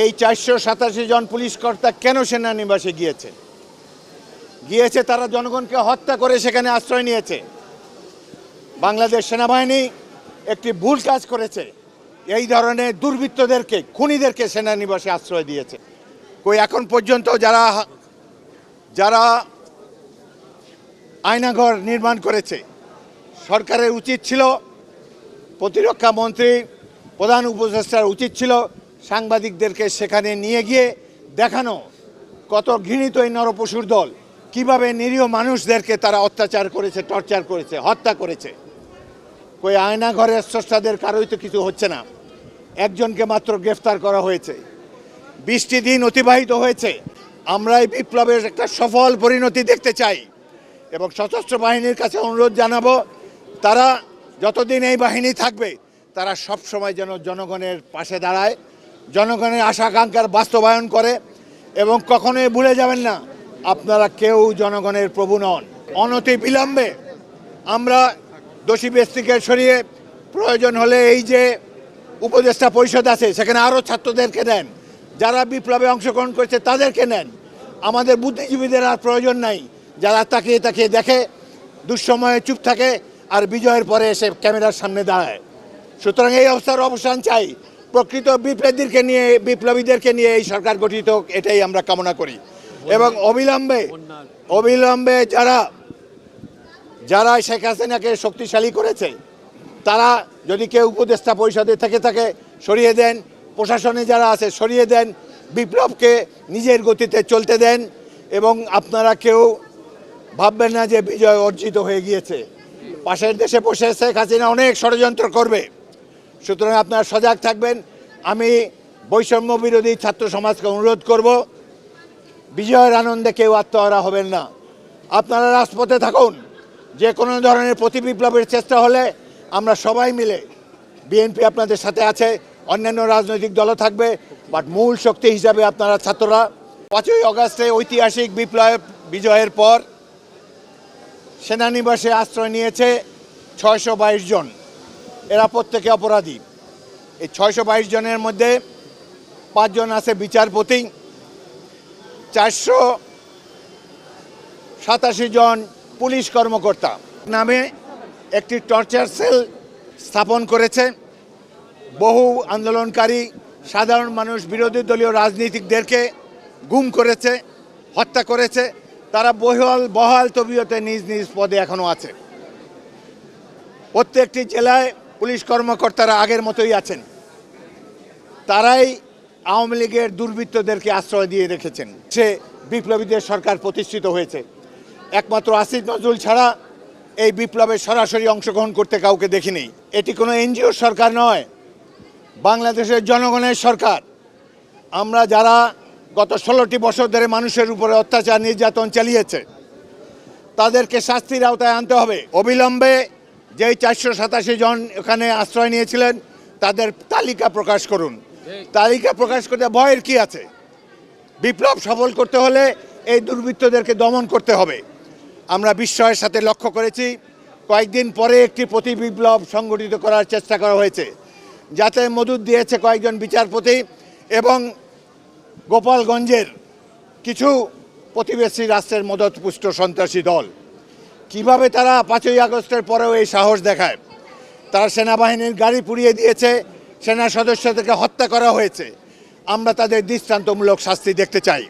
এই চারশো সাতাশি জন পুলিশ কর্তা কেন সেনানিবাসে গিয়েছে? গিয়েছে তারা জনগণকে হত্যা করে সেখানে আশ্রয় নিয়েছে। বাংলাদেশ সেনাবাহিনী একটি ভুল কাজ করেছে। এই ধরনের দুর্বৃত্তদেরকে, খুনিদেরকে সেনানিবাসে আশ্রয় দিয়েছে। কই, এখন পর্যন্ত যারা যারা আয়নাঘর নির্মাণ করেছে, সরকারের উচিত ছিল, প্রতিরক্ষা মন্ত্রী, প্রধান উপদেষ্টার উচিত ছিল সাংবাদিকদেরকে সেখানে নিয়ে গিয়ে দেখানো কত ঘৃণিত এই নরপশুর দল। কীভাবে নিরীহ মানুষদেরকে তারা অত্যাচার করেছে, টর্চার করেছে, হত্যা করেছে। কই আয়না ঘরের স্রষ্টাদের কারোই তো কিছু হচ্ছে না। একজনকে মাত্র গ্রেফতার করা হয়েছে। বিশটি দিন অতিবাহিত হয়েছে। আমরা এই বিপ্লবের একটা সফল পরিণতি দেখতে চাই। এবং সশস্ত্র বাহিনীর কাছে অনুরোধ জানাব, তারা যতদিন এই বাহিনী থাকবে, তারা সব সময় যেন জনগণের পাশে দাঁড়ায়। জনগণের আশা আকাঙ্ক্ষার বাস্তবায়ন করে এবং কখনোই ভুলে যাবেন না, আপনারা কেউ জনগণের প্রভু নন। অনতি বিলম্বে আমরা দোষী ব্যক্তিকে সরিয়ে প্রয়োজন হলে এই যে উপদেষ্টা পরিষদ আছে, সেখানে আরও ছাত্রদেরকে নেন যারা বিপ্লবে অংশগ্রহণ করেছে তাদেরকে নেন। আমাদের বুদ্ধিজীবীদের আর প্রয়োজন নাই। যারা তাকিয়ে তাকিয়ে দেখে, দুঃসময়ে চুপ থাকে আর বিজয়ের পরে এসে ক্যামেরার সামনে দাঁড়ায়। সুতরাং এই অবস্থার অবসান চাই। প্রকৃত বিপ্লবীদেরকে নিয়ে বিপ্লবীদেরকে নিয়ে এই সরকার গঠিত এটাই আমরা কামনা করি। এবং অবিলম্বে অবিলম্বে যারা যারা শেখ হাসিনাকে শক্তিশালী করেছে, তারা যদি কেউ উপদেষ্টা পরিষদে থেকে থাকে, সরিয়ে দেন। প্রশাসনে যারা আছে, সরিয়ে দেন। বিপ্লবকে নিজের গতিতে চলতে দেন। এবং আপনারা কেউ ভাববেন না যে বিজয় অর্জিত হয়ে গিয়েছে। পাশের দেশে বসে শেখ হাসিনা অনেক ষড়যন্ত্র করবে। সুতরাং আপনারা সজাগ থাকবেন। আমি বৈষম্য বিরোধী ছাত্র সমাজকে অনুরোধ করব, বিজয়ের আনন্দে কেউ আত্মহারা হবেন না। আপনারা রাজপথে থাকুন। যে কোনো ধরনের প্রতি বিপ্লবের চেষ্টা হলে আমরা সবাই মিলে বিএনপি আপনাদের সাথে আছে, অন্যান্য রাজনৈতিক দলও থাকবে বাট মূল শক্তি হিসাবে আপনারা ছাত্ররা। পাঁচই অগাস্টে ঐতিহাসিক বিপ্লব বিজয়ের পর সেনানিবাসে আশ্রয় নিয়েছে ছয়শো বাইশ জন। এরা প্রত্যেকে অপরাধী। এই ছয়শো বাইশ জনের মধ্যে পাঁচজন আছে বিচারপতি। চারশো সাতাশি জন পুলিশ কর্মকর্তা। নামে একটি টর্চার সেল স্থাপন করেছে। বহু আন্দোলনকারী, সাধারণ মানুষ, বিরোধী দলীয় রাজনীতিকদেরকে গুম করেছে, হত্যা করেছে। তারা বহাল বহাল তবিয়তে নিজ নিজ পদে এখনও আছে। প্রত্যেকটি জেলায় পুলিশ কর্মকর্তারা আগের মতোই আছেন। তারাই আওয়ামী লীগের দুর্বৃত্তদেরকে আশ্রয় দিয়ে রেখেছেন। সে বিপ্লবীদের সরকার প্রতিষ্ঠিত হয়েছে। একমাত্র আসিফ নজরুল ছাড়া এই বিপ্লবে সরাসরি অংশগ্রহণ করতে কাউকে দেখিনি। এটি কোনো এনজিও সরকার নয়, বাংলাদেশের জনগণের সরকার। আমরা যারা গত ষোলোটি বছর ধরে মানুষের উপরে অত্যাচার, নির্যাতন চালিয়েছে, তাদেরকে শাস্তির আওতায় আনতে হবে। অবিলম্বে যেই চারশো সাতাশি জন এখানে আশ্রয় নিয়েছিলেন, তাদের তালিকা প্রকাশ করুন। তালিকা প্রকাশ করতে ভয়ের কি আছে? বিপ্লব সফল করতে হলে এই দুর্বৃত্তদেরকে দমন করতে হবে। আমরা বিস্ময়ের সাথে লক্ষ্য করেছি, কয়েকদিন পরে একটি প্রতি বিপ্লব সংগঠিত করার চেষ্টা করা হয়েছে, যাতে মদুদ দিয়েছে কয়েকজন বিচারপতি এবং গোপালগঞ্জের কিছু প্রতিবেশী রাষ্ট্রের মদতপুষ্ট সন্ত্রাসী দল। কীভাবে তারা পাঁচই আগস্টের পরেও এই সাহস দেখায়? তারা সেনাবাহিনীর গাড়ি পুড়িয়ে দিয়েছে, সেনা সদস্যদেরকে হত্যা করা হয়েছে। আমরা তাদের দৃষ্টান্তমূলক শাস্তি দেখতে চাই।